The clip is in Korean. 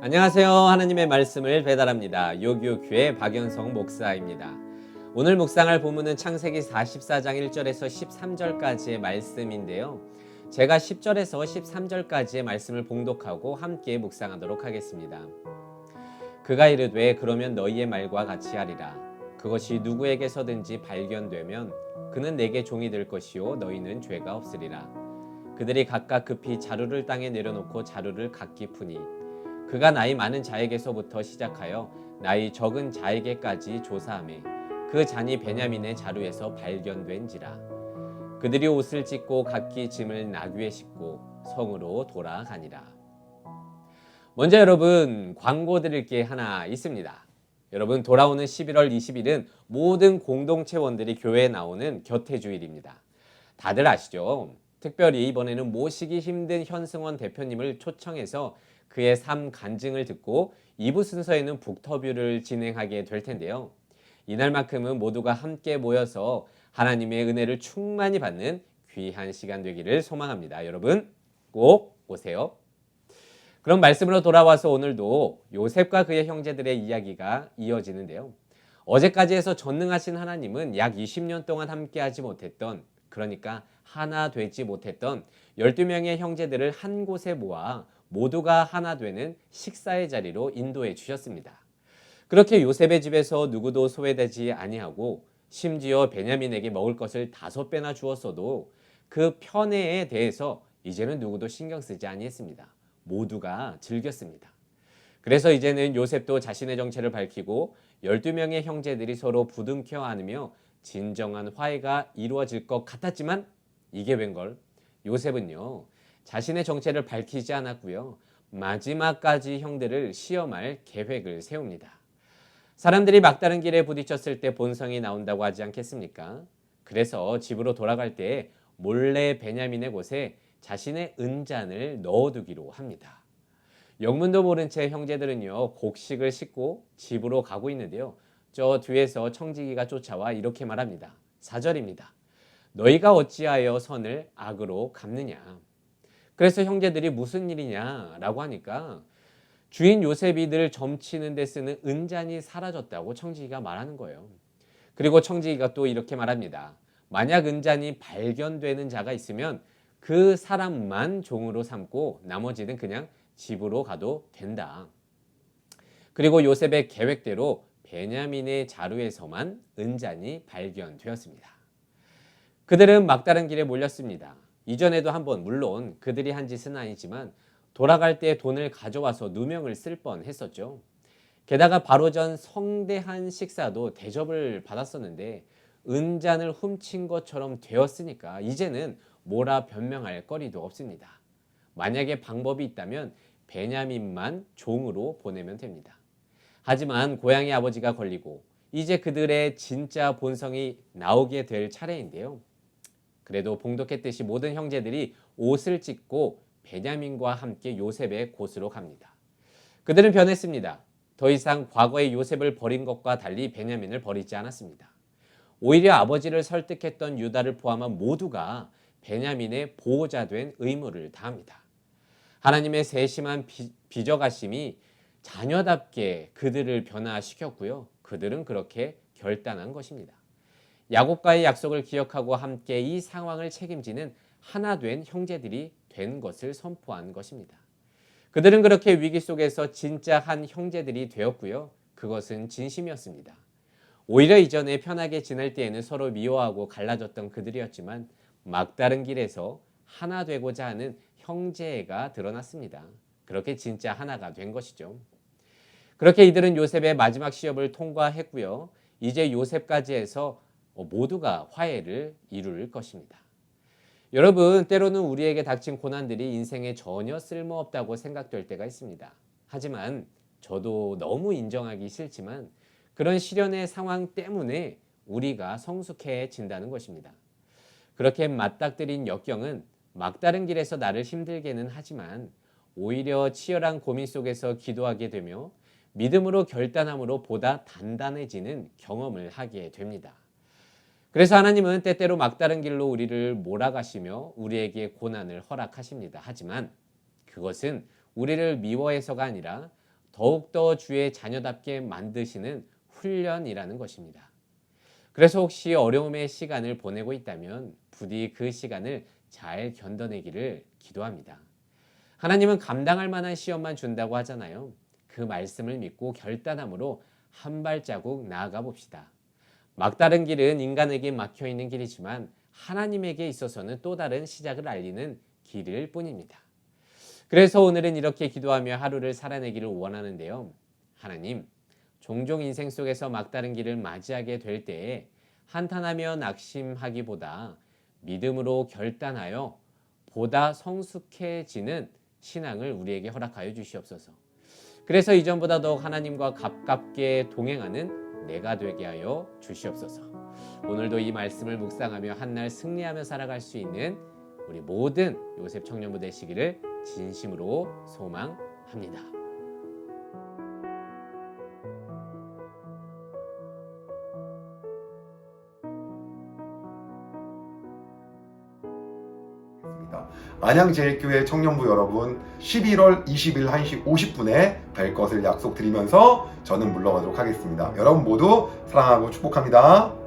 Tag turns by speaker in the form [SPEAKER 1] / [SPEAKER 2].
[SPEAKER 1] 안녕하세요. 하나님의 말씀을 배달합니다. 요교교회 박연성 목사입니다. 오늘 묵상할 본문은 창세기 44장 1절에서 13절까지의 말씀인데요. 제가 10절에서 13절까지의 말씀을 봉독하고 함께 묵상하도록 하겠습니다. 그가 이르되 그러면 너희의 말과 같이 하리라. 그것이 누구에게서든지 발견되면 그는 내게 종이 될 것이요 너희는 죄가 없으리라. 그들이 각각 급히 자루를 땅에 내려놓고 자루를 각기 푸니 그가 나이 많은 자에게서부터 시작하여 나이 적은 자에게까지 조사함에 그 잔이 베냐민의 자루에서 발견된지라. 그들이 옷을 찢고 각기 짐을 나귀에 싣고 성으로 돌아가니라. 먼저 여러분 광고 드릴 게 하나 있습니다. 여러분 돌아오는 11월 20일은 모든 공동체원들이 교회에 나오는 교태주일입니다. 다들 아시죠? 특별히 이번에는 모시기 힘든 현승원 대표님을 초청해서 그의 삶 간증을 듣고 2부 순서에는 북터뷰를 진행하게 될 텐데요. 이날만큼은 모두가 함께 모여서 하나님의 은혜를 충만히 받는 귀한 시간 되기를 소망합니다. 여러분 꼭 오세요. 그럼 말씀으로 돌아와서 오늘도 요셉과 그의 형제들의 이야기가 이어지는데요. 어제까지 해서 전능하신 하나님은 약 20년 동안 함께하지 못했던 그러니까 하나 되지 못했던 12명의 형제들을 한 곳에 모아 모두가 하나 되는 식사의 자리로 인도해 주셨습니다. 그렇게 요셉의 집에서 누구도 소외되지 아니하고 심지어 베냐민에게 먹을 것을 다섯 배나 주었어도 그 편애에 대해서 이제는 누구도 신경 쓰지 아니했습니다. 모두가 즐겼습니다. 그래서 이제는 요셉도 자신의 정체를 밝히고 12명의 형제들이 서로 부둥켜 안으며 진정한 화해가 이루어질 것 같았지만 이게 웬걸 요셉은요 자신의 정체를 밝히지 않았고요 마지막까지 형들을 시험할 계획을 세웁니다. 사람들이 막다른 길에 부딪혔을 때 본성이 나온다고 하지 않겠습니까? 그래서 집으로 돌아갈 때 몰래 베냐민의 곳에 자신의 은잔을 넣어두기로 합니다. 영문도 모른 채 형제들은요 곡식을 싣고 집으로 가고 있는데요. 저 뒤에서 청지기가 쫓아와 이렇게 말합니다. 4절입니다. 너희가 어찌하여 선을 악으로 갚느냐. 그래서 형제들이 무슨 일이냐라고 하니까 주인 요셉이 늘 점치는 데 쓰는 은잔이 사라졌다고 청지기가 말하는 거예요. 그리고 청지기가 또 이렇게 말합니다. 만약 은잔이 발견되는 자가 있으면 그 사람만 종으로 삼고 나머지는 그냥 집으로 가도 된다. 그리고 요셉의 계획대로 베냐민의 자루에서만 은잔이 발견되었습니다. 그들은 막다른 길에 몰렸습니다. 이전에도 한번 물론 그들이 한 짓은 아니지만 돌아갈 때 돈을 가져와서 누명을 쓸 뻔 했었죠. 게다가 바로 전 성대한 식사도 대접을 받았었는데 은잔을 훔친 것처럼 되었으니까 이제는 뭐라 변명할 거리도 없습니다. 만약에 방법이 있다면 베냐민만 종으로 보내면 됩니다. 하지만 고향의 아버지가 걸리고 이제 그들의 진짜 본성이 나오게 될 차례인데요. 그래도 봉독했듯이 모든 형제들이 옷을 찢고 베냐민과 함께 요셉의 곳으로 갑니다. 그들은 변했습니다. 더 이상 과거의 요셉을 버린 것과 달리 베냐민을 버리지 않았습니다. 오히려 아버지를 설득했던 유다를 포함한 모두가 베냐민의 보호자 된 의무를 다합니다. 하나님의 세심한 비, 적하심이 자녀답게 그들을 변화시켰고요. 그들은 그렇게 결단한 것입니다. 야곱과의 약속을 기억하고 함께 이 상황을 책임지는 하나 된 형제들이 된 것을 선포한 것입니다. 그들은 그렇게 위기 속에서 진짜 한 형제들이 되었고요. 그것은 진심이었습니다. 오히려 이전에 편하게 지낼 때에는 서로 미워하고 갈라졌던 그들이었지만 막다른 길에서 하나 되고자 하는 형제가 드러났습니다. 그렇게 진짜 하나가 된 것이죠. 그렇게 이들은 요셉의 마지막 시험을 통과했고요. 이제 요셉까지 해서 어, 모두가 화해를 이룰 것입니다. 여러분, 때로는 우리에게 닥친 고난들이 인생에 전혀 쓸모없다고 생각될 때가 있습니다. 하지만 저도 너무 인정하기 싫지만 그런 시련의 상황 때문에 우리가 성숙해진다는 것입니다. 그렇게 맞닥뜨린 역경은 막다른 길에서 나를 힘들게는 하지만 오히려 치열한 고민 속에서 기도하게 되며 믿음으로 결단함으로 보다 단단해지는 경험을 하게 됩니다. 그래서 하나님은 때때로 막다른 길로 우리를 몰아가시며 우리에게 고난을 허락하십니다. 하지만 그것은 우리를 미워해서가 아니라 더욱더 주의 자녀답게 만드시는 훈련이라는 것입니다. 그래서 혹시 어려움의 시간을 보내고 있다면 부디 그 시간을 잘 견뎌내기를 기도합니다. 하나님은 감당할 만한 시험만 준다고 하잖아요. 그 말씀을 믿고 결단함으로 한 발자국 나아가 봅시다. 막다른 길은 인간에게 막혀 있는 길이지만 하나님에게 있어서는 또 다른 시작을 알리는 길일 뿐입니다. 그래서 오늘은 이렇게 기도하며 하루를 살아내기를 원하는데요. 하나님, 종종 인생 속에서 막다른 길을 맞이하게 될 때에 한탄하며 낙심하기보다 믿음으로 결단하여 보다 성숙해지는 신앙을 우리에게 허락하여 주시옵소서. 그래서 이전보다 더욱 하나님과 가깝게 동행하는 내가 되게 하여 주시옵소서. 오늘도 이 말씀을 묵상하며 한날 승리하며 살아갈 수 있는 우리 모든 요셉 청년부 되시기를 진심으로 소망합니다.
[SPEAKER 2] 있습니다. 안양제일교회 청년부 여러분 11월 20일 1시 50분에 뵐 것을 약속드리면서 저는 물러가도록 하겠습니다. 여러분 모두 사랑하고 축복합니다.